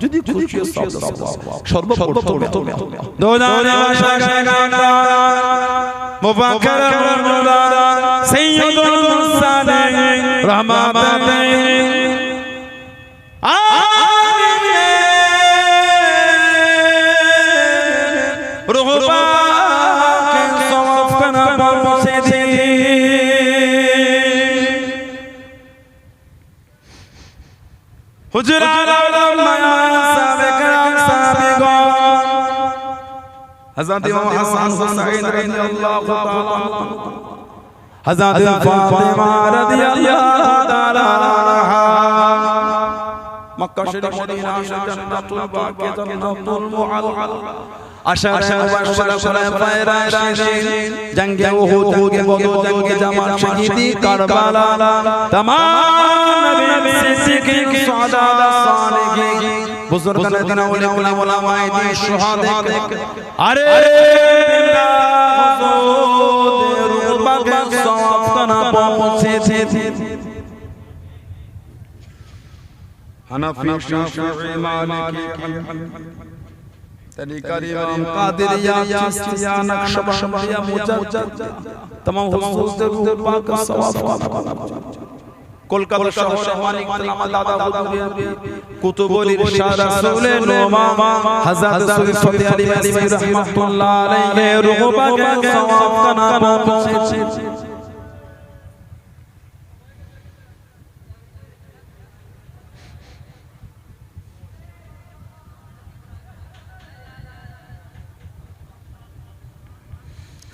যদি সর্বপ্রথম দোদানে মাশাআল্লাহ সাবেকান সাবিগান হযরত ইমাম হাসান হুসাইন রাদিয়াল্লাহু তাআলা হযরত ফাতিমা রাদিয়াল্লাহু তাআলা মক্কা শরীফ মদিনা জান্নাতুল বাকি জান্নাতুল মুআল্লা আশার বাসরা করে পায়রা রাশি জঙ্গে উহুদ বদর জঙ্গে জামাল শহীদি কারবালা। তমাম নবী সিদ্দিক সাদা সালেহি বুজুর্গানে দিনা উলে উলা উলামায়ে দিন শুহাদা আরে হুজুর বাগে সওয়াব না পৌঁছেছে। হানাফি শাফি মালিকি तरीका इमाम कादरिया चिश्तिया नक्शबंदिया मुजद्दद तमाम हुजूर दे रूह पाक सवाब কলকাতা শহরে মানিক আমার দাদা হুজুরের কুতুবুল ইরশাদ রাসূলে নোমা হযরত সৈয়দ ফতে আলী মাসি রাহমাতুল্লাহ আলাইহি রূহ পাকে সওয়াব কানা পৌঁছেছে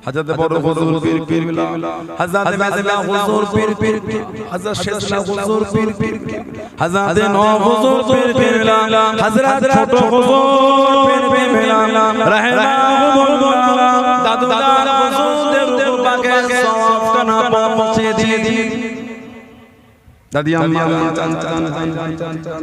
হযরত বড় হুজুর পীর পীর মিলা হযরত মেজলা হুজুর পীর পীর হযরত শেখলা হুজুর পীর পীর হযরত নো হুজুর পীর পীর মিলা হযরত ছোট হুজুর পীর পীর রাহমাহুল্লাহ দাদু দাদা হুজুর রূহ পাকে সওয়াব কানা পৌঁছে দিয়ে দাদি আম্মা চান চান চান চান চান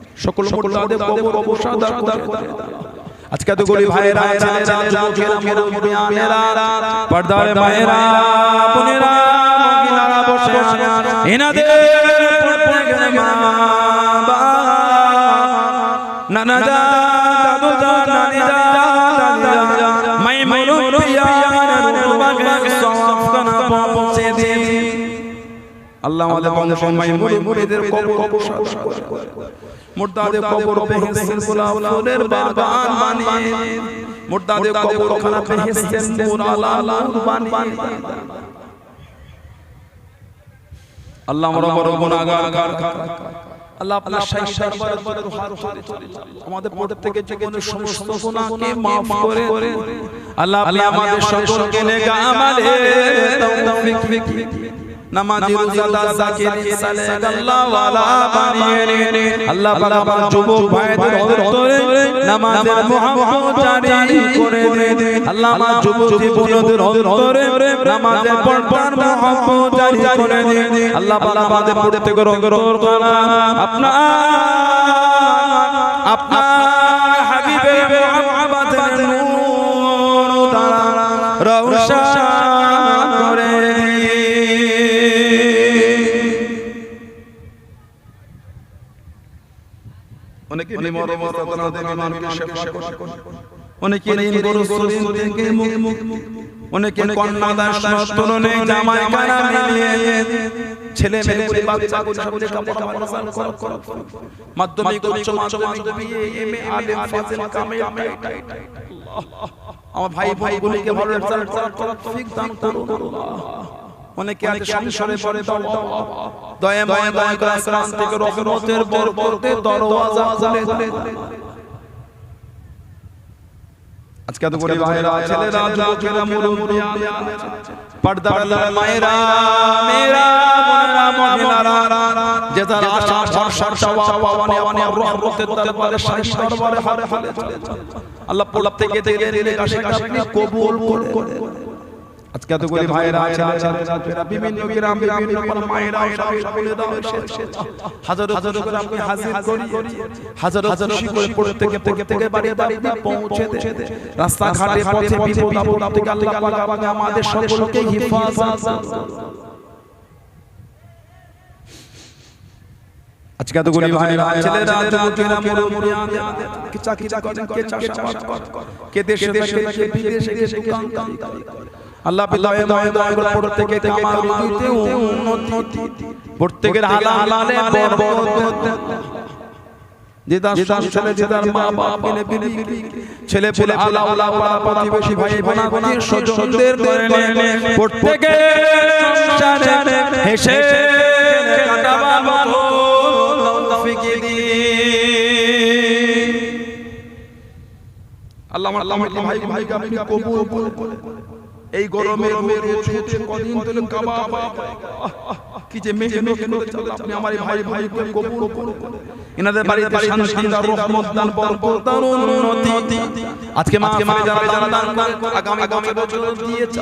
সকল মোটাদের কবর অবসাদ করে আজকে তো গলি ভাইরা ছেলেরা যুবকেরা মুরব্বিয়ানেরা পর্দার মায়েরা বোনেরা মহিলারা বসে এনাদের মা। আল্লাহ আমাদের বংশ মাই মুরিদের কবর অবসাদ কবর বেহেশতের গোলাপ ফুলের বাগান বানিয়ে মুর্দাদে কবর খানা বেহেশতের নূর আলা নূর বানিয়ে আল্লাহ আমরা বড় গুনাহগার। আল্লাহ আপনার বড় হাত হাত আমাদের প্রত্যেকের জীবনের সমস্ত গুনাহকে maaf করে আল্লাহ আপনি আমাদের সকলকে নেক আমালের তৌফিক নামাজি রোজাদার জাকির সালেক আল্লাহ ওয়ালা বানিয়ে নিন আল্লাহ পাক আমার যুবক ভাইদের অন্তরে নামাজের মুহাব্বত জারি করে দিন। আল্লাহ আমার যুবতী বোনদের অন্তরে নামাজের পড়বার মুহাব্বত জারি করে দিন। আল্লাহ পাক আমাদের প্রত্যেকের অন্তর আপনার আপনার হাবিবের মুহাব্বতের নূর দ্বারা রওশন অনেকে নিমর অবস্থানা থেকে সেবা করে। অনেকে ঋণ গরু সরিন থেকে মুখ। অনেকে কন্যা দাস নতুন জামাই কানা মিলিয়ে ছেলে মেয়ে বাচ্চা বলে কাপড় পড়াশোনা করো করো করো। মাধ্যমিক উচ্চ মাধ্যমিক এমএ আলেম ফাজিল কামিল আমার ভাই ভাই বলিকে ভালো রেজাল্ট করার তৌফিক দান করুন আল্লাহ। অনেকে আছে সংসারে পড়ে দয়া মায়া দয়া করে আসমান থেকে রহমতের বরকতে দরওয়াজা খুলে আজকে ভাইরা ছেলেরা যুবকেরা মায়েরা মেরা মহিলারা যে তার আশা ভরসা চাওয়া পাওয়া নেওয়া নেওয়া রহমতের দরবারে হারে হারে চলে আল্লাহ কাশে কাশে কবুল করে আজকে তো গরিব ভাইরা ছেলেরা বিভিন্ন গ্রাম বিভিন্ন মায়েরা সব বলে দাও হাজার হাজার করে আপনি হাজির করি হাজার হাজার করে থেকে থেকে বাড়ি বাড়ি পৌঁছে দে রাস্তা ঘাটে পথে বিপদ আপদ থেকে আল্লাহ পাক আমাকে আমাদের সকলকে হিফাজত আজকে তো গরিব ভাইরা ছেলেরা যুবকেরা মুড়ে কে চাকরি করেন কে চাষাবাদ করেন কে দেশে দেশে কে বিদেশে কে দোকান আল্লাহ বিল্লাহে দয়া দয়া করে পড়তে থেকে কামাল দিতে উন্নতি। প্রত্যেকের হালা হালালে বরকত। ছেলে যেদার মা বাপ বিলি ছেলে আলা প্রতিবেশী ভাই বোনা বোনা স্বজনদের করে প্রত্যেকে সংসারে হেসে কাটাবার মতো তৌফিক দিন। আল্লাহ আমার ভাই আপনি কবুল করুন এই গরমে কি যে মেঘে মেঘে আপনি আমার ভাই ভাই কবুল বাড়িতে শান রহমত দান বরকত উন্নতি আজকে মাহফিলে যারা দান দান আগামী বছর দিয়েছে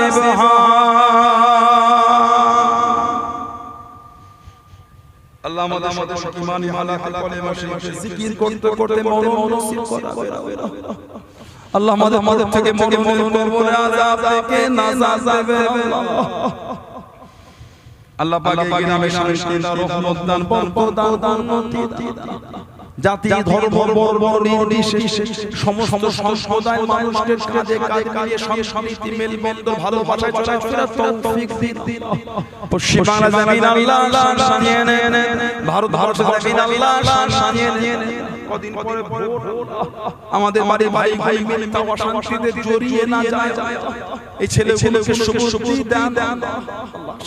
নসিব আল্লাহ আমাদের আমাদের ইমান ইমান কলেমা জিকির করতে করতে মন মনসিব করা আল্লাহ আমাদের আমাদের থেকে মনে মনে কবরে আযাব থেকে নাজাত দেবে আল্লাহ। পাক এই গ্রামে শান্তি দান রহমত দান বরকত দান দান উন্নতি দান জাতি ধর্ম বর্ণ নির্বিশেষে সমস্ত সম্প্রদায় মানুষের কাজে কাজ কাজে সংস্কৃতি মেলবন্ধ ভালোবাসা চলাফেরা তৌফিক দিন। পশ্চিম বাংলা জমিন আল্লাহ ভারত ভারত জমিন আল্লাহ কদিন পরে আমাদের বাড়ি ভাই ভাই মিলে তাও অশান্তিতে জড়িয়ে না যায়। এই ছেলে ছেলেকে শুভি দেন। দেন।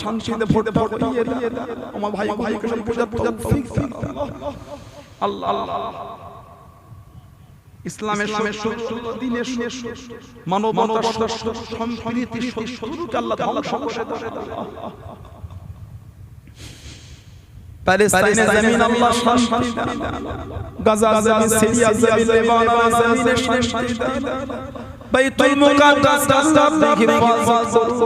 শান্তিতে ভোট ভোট আমার ভাই সব পূজা পূজা আল্লাহ আল্লাহ ইসলামের ইসলামের দিনের মানবতার সম্প্রীতি শত্রুকে আল্লাহ ধ্বংস করে প্যালেস্তাইনে জমিন আল্লাহ শান্তি দেন। গাজা জমিন সিরিয়া জমিন লেবানন জমিনে শান্তি দেন। বাইতুল মুকাদ্দাস আল্লাহ হিফাজত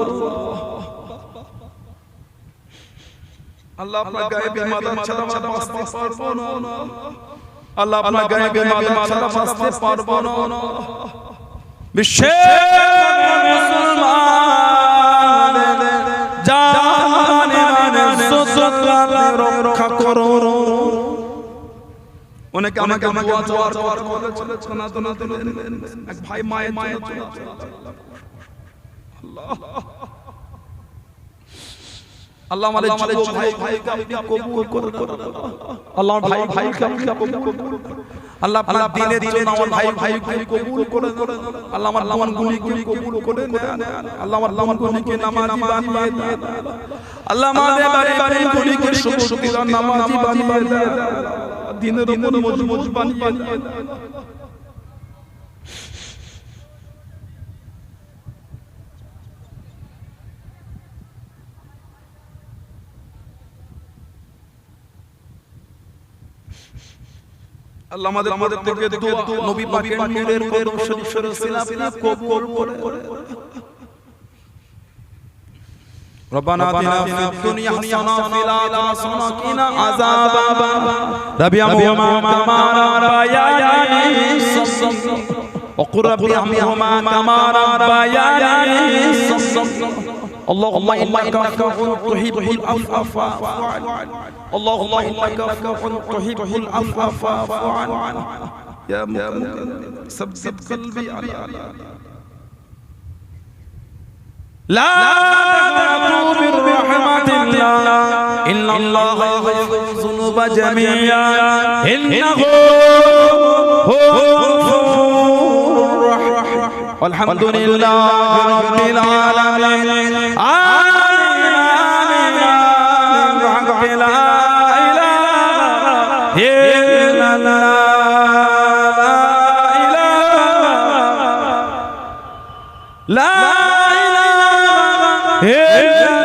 আল্লাহ আপনার গায়েবে মাদার ছাড়া ছাড়া বাঁচতে পারব না আল্লাহ আপনার গায়েবে মাদার ছাড়া বাঁচতে পারব না বিশ্বের মুসলমান জানে মানে সুসকালে রক্ষা করো অনেকে আমাকে আমাকে দোয়া দোয়া করে চলেছে না তো না তো এক ভাই মায়ের মায়ের আল্লাহ আমাদের যুবক ভাই ভাইকে আপনি কবুল করুন। আল্লাহ ভাই ভাইকে আপনি কবুল করুন। আল্লাহ আপনার দিনের জন্য আমার ভাই ভাইকে কবুল করে দেন আল্লাহ আমার বোন গুলিকে কবুল করে নেন আল্লাহ আমার বোন গুলিকে নামাজি বানিয়ে দেন। আল্লাহ আমাদের বাড়ি বাড়ি গুলিকে শক্তিদার নামাজি বানিয়ে দেন। দিনের উপর মজবুত বানিয়ে দেন। আল্লাহ আমাদের আমাদের থেকে দোয়া নবী পাকের নূরের কদম শরীফের ওসিলা আপনি কবুল করে ربنا آتنا في الدنيا حسنة وفي الآخرة حسنة وقنا عذاب ربي أرحمهما كما ربياني صغيرا وقل ربي ارحمهما كما ربياني صغيرا اللهم إنك عفو تحب العفو اللهم إنك عفو تحب العفو يا مكرم ثبت قلبي على لا تقنطوا من رحمة الله. إن الله يغفر الذنوب جميعا. إنه هو الرحيم والحمد لله رب العالمين آمين آمين آمين بحق لا إله إلا